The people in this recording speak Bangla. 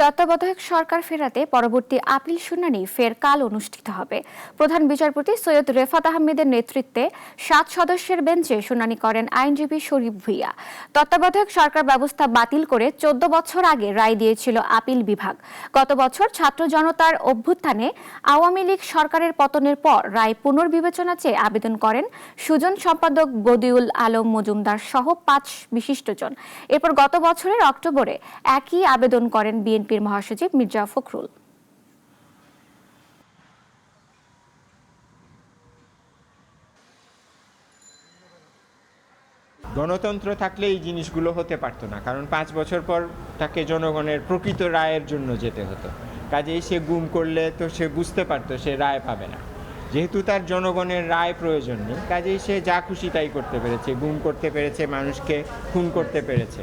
তত্ত্বাবধায়ক সরকার ফেরাতে পরবর্তী আপিল শুনানি ফের কাল অনুষ্ঠিত হবে। প্রধান বিচারপতি সৈয়দ রেফাত আহমেদের নেতৃত্বে সাত সদস্যের বেঞ্চে শুনানি করেন আইনজীবী শরীফ ভুইয়া। তত্ত্বাবধায়ক সরকার ব্যবস্থা বাতিল করে চোদ্দ বছর আগে রায় দিয়েছিল আপিল বিভাগ। গত বছর ছাত্র জনতার অভ্যুত্থানে আওয়ামী লীগ সরকারের পতনের পর রায় পুনর্বিবেচনা চেয়ে আবেদন করেন সুজন সম্পাদক বদিউল আলম মজুমদার সহ পাঁচ বিশিষ্টজন এরপর গত বছরের অক্টোবরে একই আবেদন করেন বিএনপির মহাসচিব মির্জা ফখরুল। গণতন্ত্র থাকলে এই জিনিসগুলো হতে পারতো না, কারণ পাঁচ বছর পর তাকে জনগণের প্রকৃত রায়ের জন্য যেতে হতো। কাজেই সে গুম করলে তো সে বুঝতে পারতো সে রায় পাবে না। যেহেতু তার জনগণের রায় প্রয়োজন নেই, কাজেই সে যা খুশি তাই করতে পেরেছে, গুম করতে পেরেছে, মানুষকে খুন করতে পেরেছে।